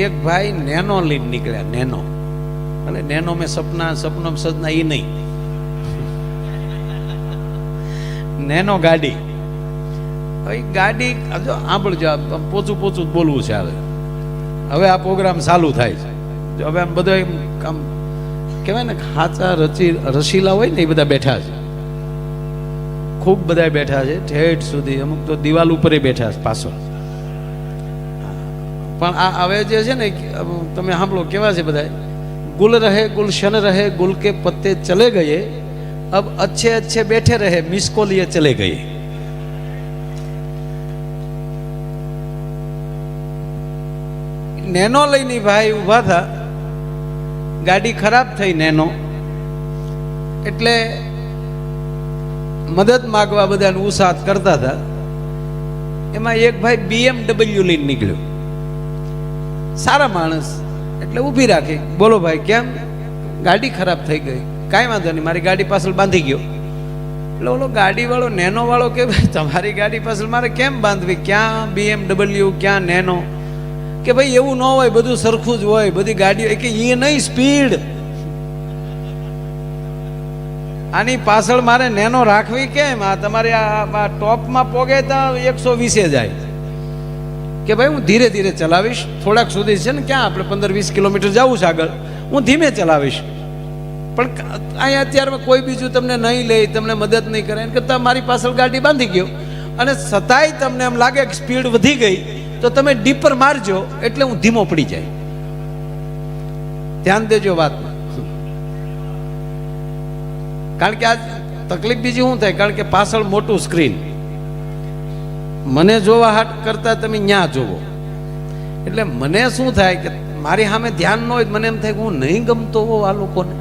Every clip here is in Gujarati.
એક ભાઈ નેનો લઈને નીકળ્યા, નેનો. અને નેનો મેં સપના સપનો સજના એ નહીં. નેનો ગાડી. હવે ગાડી જો સાંભળજો આ પોચું પોચું બોલવું છે હવે. હવે આ પ્રોગ્રામ ચાલુ થાય છે. જો હવે આમ બધા એમ આમ કહેવાય ને ખાચા રચી, રસીલા હોય ને એ બધા બેઠા છે. ખૂબ બધા બેઠા છે. ઠેઠ સુધી અમુક તો દિવાલ ઉપર બેઠા છે પાછળ. પણ આ હવે જે છે ને તમે સાંભળો, કેવા છે બધા ગુલ રહે ગુલશન રહે, ગુલ કે પત્તે ચલે ગયે. અબ અચ્છે અચ્છે બેઠે રહે મિસકોલીએ ચલે ગયે. નેનો લઈને ભાઈ ઊભા હતા ગાડી ખરાબ થઈ નેનો. એટલે મદદ માગવા બધાને ઉત્સાહ કરતા હતા એમાં એક ભાઈ બીએમડબલ્યુ લઈને નીકળ્યો. સારા માણસ એટલે ઊભી રાખી. બોલો ભાઈ, કેમ? ગાડી ખરાબ થઈ ગઈ. કાંઈ વાંધો નહીં, મારી ગાડી પાછળ બાંધી ગયો. એટલે ઓલો ગાડીવાળો, નેનોવાળો નેનો વાળો કે ભાઈ, તમારી ગાડી પાછળ મારે કેમ બાંધવી? ક્યાં બીએમડબલ્યુ ક્યાં નેનો? કે ભાઈ, એવું ન હોય, બધું સરખું જ હોય, બધી ગાડીઓ કે એ નહીં, સ્પીડ. આની પાછળ મારે નેનો રાખવી કેમ? આ તમારે આ ટોપમાં પોગે તો એકસો વીસે જાય. કે ભાઈ હું ધીરે ધીરે ચલાવીશ, થોડાક સુધી છે ને ક્યાં આપણે પંદર વીસ કિલોમીટર જવું છે આગળ, હું ધીમે ચલાવીશ. પણ અહીંયા અત્યારે કોઈ બીજું તમને નહીં લે તમને મદદ નહીં કરે, એમ કરતાં મારી પાછળ ગાડી બાંધી ગયો. અને છતાંય તમને એમ લાગે કે સ્પીડ વધી ગઈ, તો તમે ડીપર મારજો, એટલે હું ધીમો પડી જાય. ધ્યાન દેજો વાતમાં. કારણ કે આ તકલીફ બીજી શું થાય? કારણ કે પાછળ મોટું સ્ક્રીન. મને જોવા હાટ કરતા તમે ન્યા જોવો. એટલે મને શું થાય કે મારી સામે ધ્યાન ન હોય મને એમ થાય કે હું નહીં ગમતો હોઉં આ લોકોને.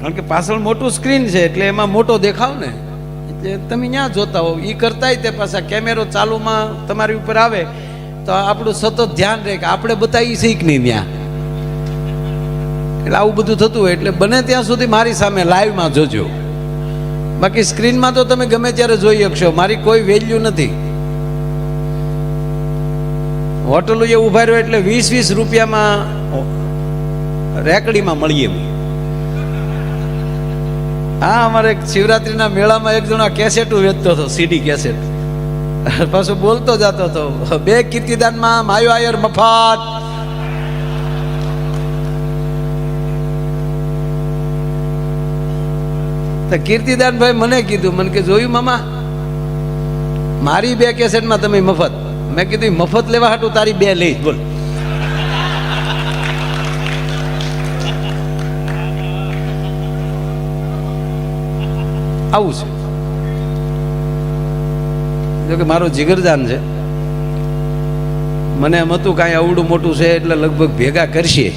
કારણ કે પાછળ મોટું સ્ક્રીન છે, એટલે એમાં મોટો દેખાવ ને. એટલે તમે ન્યા જોતા હોવ. એ કરતાય તે પાછા કેમેરો ચાલુમાં તમારી ઉપર આવે તો આપણું સતત ધ્યાન રહે કે આપણે બતાવી શીખ નહીં ત્યાં એટલે આવું બધું થતું હોય. એટલે બને ત્યાં સુધી મારી સામે લાઈવમાં જોજો. બાકી સ્ક્રીનમાં તો તમે ગમે ત્યારે જોઈ શકશો. મારી કોઈ વેલ્યુ નથી. હોટલો એ ઊભા રહ્યો એટલે વીસ વીસ રૂપિયામાં રેકડીમાં મળીએ હા, અમારે શિવરાત્રીના મેળામાં એક જણા કેસેટો વેચતો હતો સીડી કેસેટ. પાછું બોલતો જતો હતો, બે કીર્તિદાનમાં માયો આયર મફત. તો કીર્તિદાનભાઈ મને કીધું, મને કે, જોયું મામા? મારી બે કેસેટમાં તમે મફત. મેં કીધું "ઈ મફત લેવા હાટું તારી બે લઈશ બોલ. આવું છે. જોકે મારો જીગરજાન છે. મને એમ હતું કાંઈ અવડું મોટું છે એટલે લગભગ ભેગા કરશે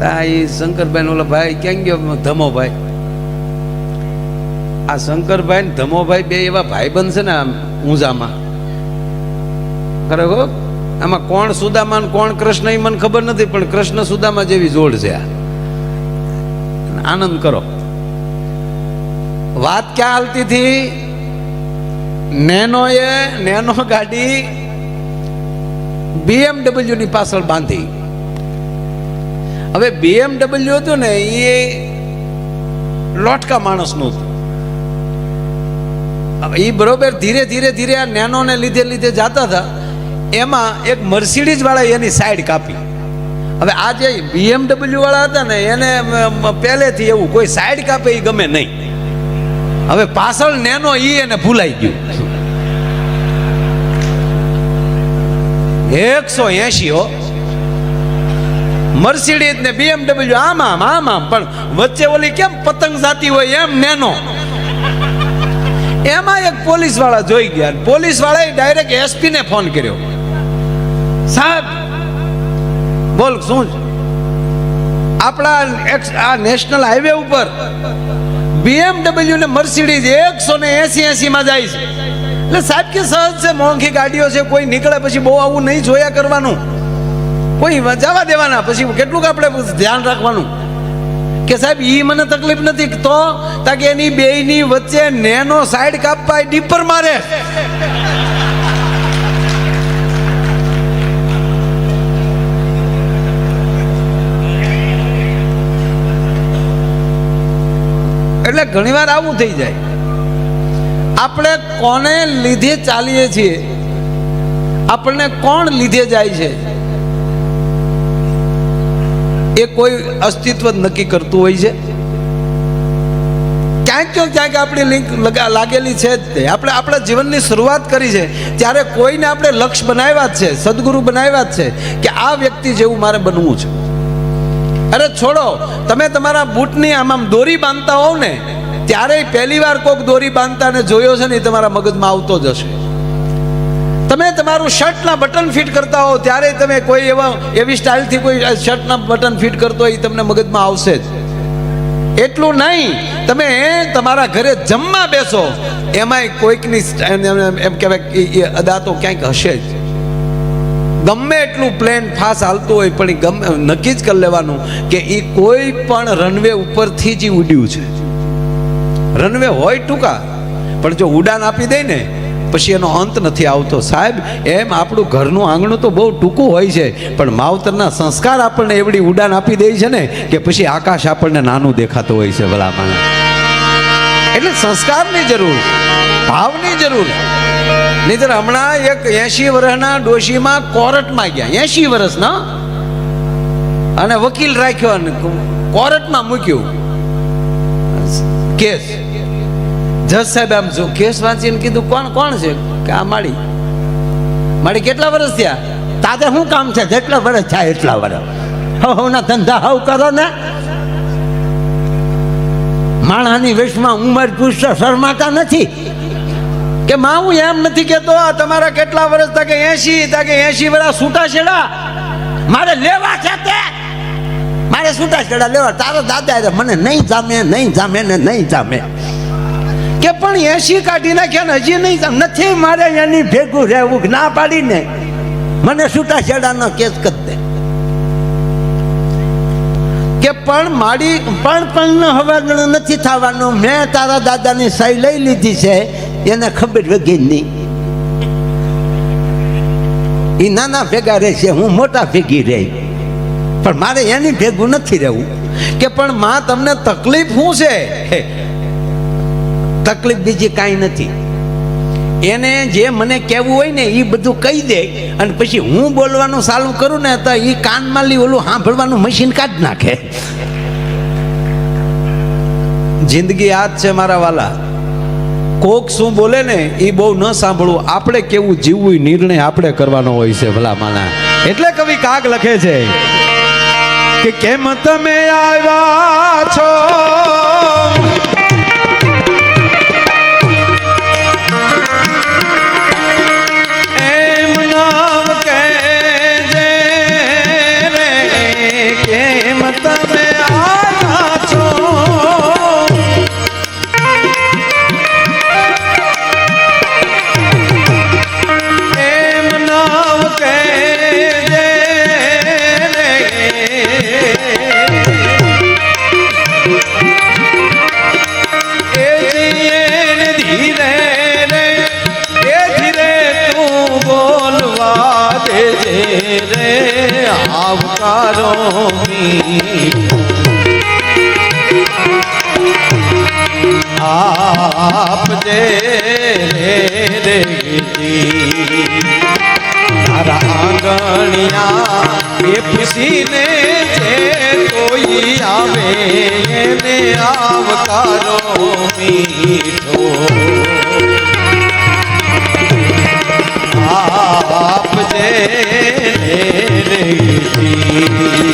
તા એ શંકરભાઈ ઓલા ભાઈ ક્યાં ગયો? ધમોભાઈ. આ શંકરભાઈ ને ધમોભાઈ બે એવા ભાઈ છે ને આમ ઊંઝામાં. ખરેખર આમાં કોણ સુદામા કોણ કૃષ્ણ એ મને ખબર નથી, પણ કૃષ્ણ સુદામા જેવી જોડ છે આનંદ કરો. વાત ક્યાં હાલતી હતી? એ નેનો ગાડી બીએમડબલ્યુ ની પાછળ બાંધી. હવે બીએમડબલ્યુ હતું ને, એ લોટકા માણસનું હતું. એ બરોબર ધીરે ધીરે ધીરે આ નેનોને લીધે લીધે જતા હતા. એમાં એક મર્સિડીઝ વાળા એની સાઈડ કાપી. હવે આ જે બીએમડબલ્યુ વાળા હતા ને, એને પહેલેથી એવું કોઈ સાઈડ કાપે એ ગમે નહીં. હવે પાછળ નેનો એ એને ભૂલાઈ ગયું. એકસો એસી હો. મર્સિડીઝ ને બીએમડબલ્યુ આમ આમ આમ આમ. પણ વચ્ચે ઓલી કેમ પતંગ જાતી હોય એમ નેનો? એમાં એક પોલીસવાળા જોઈ ગયા પોલીસ વાળાએ ડાયરેક્ટ એસપી ને ફોન કર્યો. સાહેબ, બોલ, શું? આપણા આ નેશનલ હાઈવે ઉપર બીએમડબલ્યુ ને મર્સિડીઝ એકસો ને એસી એસી માં જાય છે. એટલે સાહેબ, કે સહજ છે, મોંઘી ગાડીઓ છે, કોઈ નીકળે પછી બહુ આવું નહીં જોયા કરવાનું. કોઈ જવા દેવાના. પછી કેટલુંક આપણે ધ્યાન રાખવાનું. કે સાહેબ એ મને તકલીફ નથી. તો તાકે એની બેયની વચ્ચે નેનો સાઈડ કાપવા ડીપર મારે. એટલે ઘણીવાર આવું થઈ જાય. આપણે કોને લીધે ચાલીએ છીએ? આપણને કોણ લીધે જાય છે? એ કોઈ અસ્તિત્વ જ નક્કી કરતું હોય છે? ક્યાંક ક્યાંક આપણી લિંક લાગેલી છે જ આપણે આપણા જીવનની શરૂઆત કરી છે ત્યારે કોઈને આપણે લક્ષ્ય બનાવ્યા જ છે, સદગુરુ બનાવ્યા જ છે, કે આ વ્યક્તિ જેવું મારે બનવું છે. અરે છોડો, તમે તમારા બૂટની આમ આમ દોરી બાંધતા હોવ ને, ત્યારે પહેલી વાર કોઈક દોરી બાંધતા ને જોયો છે ને, એ તમારા મગજમાં આવતો જ હશે. તમે તમારું શર્ટના બટન ફિટ કરતા હો, ત્યારે તમે કોઈ એવા, એવી સ્ટાઇલથી કોઈ શર્ટના બટન ફિટ કરતો હોય તમને મગજમાં આવશે જ. એટલું નહીં, તમે તમારા ઘરે જમવા બેસો, એમાંય કોઈકની એમ- કહેવાય એ અદા તો ક્યાંક હશે જ. ગમે એટલું પ્લેન ફાસ હાલતું હોય, પણ એ ગમે, નક્કી જ કરી લેવાનું કે એ કોઈ પણ રનવે ઉપરથી જ ઉડ્યું છે. રનવે હોય ટૂંકા, પણ જો ઉડાન આપી દે ને પછી એનો અંત નથી આવતો. સાહેબ, એમ આપણું ઘરનું આંગણું તો બહુ ટૂંકું હોય છે, પણ માવતરના સંસ્કાર આપણને એવડી ઉડાન આપી દે છે ને, કે પછી આકાશ આપણને નાનું દેખાતું હોય છે ભલામણ. એટલે સંસ્કારની જરૂર, ભાવની જરૂર. નહીતર હમણાં એક એસી વર્ષના ડોશીમાં કોર્ટમાં ગયા એસી વર્ષના અને વકીલ રાખ્યો અને કોર્ટમાં મૂક્યું. કેસ. જજ સાહેબ, આમ જો કેસ વાંચીને કીધું, કોણ કોણ છે? કે આ માળી. માળી કેટલા વર્ષ થયા? તારે શું કામ છે? જેટલા વર્ષ થાય એટલા વર્ષ. હવના ધંધા હવ કરો ને. માણાની વેશમાં ઉંમર પૂછતો શરમાતા નથી. કે માં હું એમ નથી કેતો તમારા કેટલા વર્ષ તા કે એસી તા કે એસી વર્ષ છૂટા છેડા? મારે લેવા છે તે. મારે છૂટાછેડા લેવા. તારો દાદા મને નહીં જામે નહીં જામે ને નહીં જામે. કે પણ એસી કાઢી નાખ્યા ને હજી નહીં નથી મારે એની ભેગું રહેવું ના પાડીને. મને છૂટાછેડાનો કેસ કરી દે. કે પણ મારી, પણ પણ હવાગણું નથી થવાનું. મેં તારા દાદાની સહી લઈ લીધી છે. એને ખબર વગી નહીં. એ નાના ભેગા રહેશે હું મોટા ભેગી રહી. પણ મારે એની ભેગું નથી રહેવું. કે પણ માં, તમને તકલીફ શું છે? તકલીફ બીજી કાંઈ નથી. એને જે મને કહેવું હોય ને એ બધું કહી દે અને પછી હું બોલવાનું ચાલુ કરું ને તો એ કાનમાં લી ઓલું સાંભળવાનું મશીન કાઢી નાખે. જિંદગી આ જ છે મારા વાલા. કોક શું બોલે ને એ બહુ ન સાંભળવું. આપણે કેવું જીવવું નિર્ણય આપણે કરવાનો હોય છે ભલા માના એટલે કવિ કાગ લખે છે કે કેમ તમે આવ્યા છો? એને આવકારો મીઠો રે જી. આપજે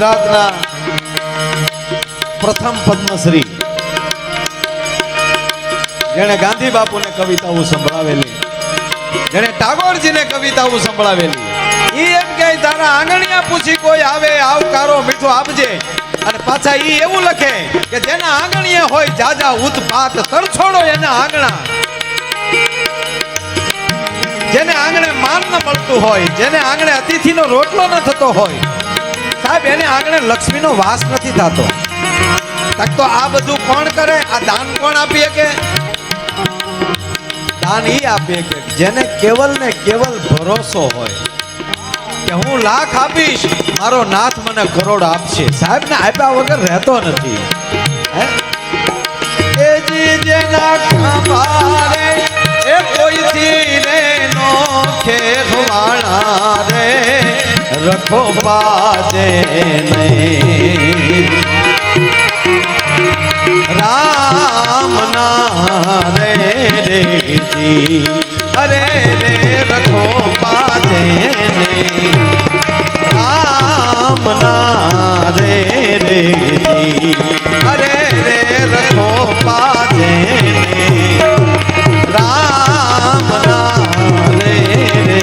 ગુજરાતના પ્રથમ પદ્મશ્રી. જેણે ગાંધી બાપુને કવિતાઓ સંભળાવેલી. જેણે ટાગોરજીને કવિતાઓ સંભળાવેલી. ઈ એમ કે તારા આંગણિયા પૂછી કોઈ આવે, આવકારો મીઠો આપજે. અને પાછા ઈ એવું લખે કે, જેના આંગણીએ હોય જાજા ઉત્પાત તરછોડો એના આંગણા. જેને આંગણે માન ન મળતું હોય, જેને આંગણે અતિથિનો રોટલો ન થતો હોય સાહેબ, એને આંગણે લક્ષ્મીનો વાસ નથી થતો. તો આ બધું કોણ કરે? આ દાન કોણ આપીએ કે દાન ઈ આપીએ કે જેને કેવલ ને કેવલ ભરોસો હોય કે હું લાખ આપીશ, મારો નાથ મને કરોડ આપશે. સાહેબ ને આપ્યા વગર રહેતો નથી. હે? એ જેના ખંભારે, એ કોઈથી રે નો ખેખવાણા રે? રખો બાજે નહીં. રામ ના રે રે જી અરે રે રખો બાજે નહીં. રામ ના રે રે અરે રે રખો બાજે રામ ના રે રે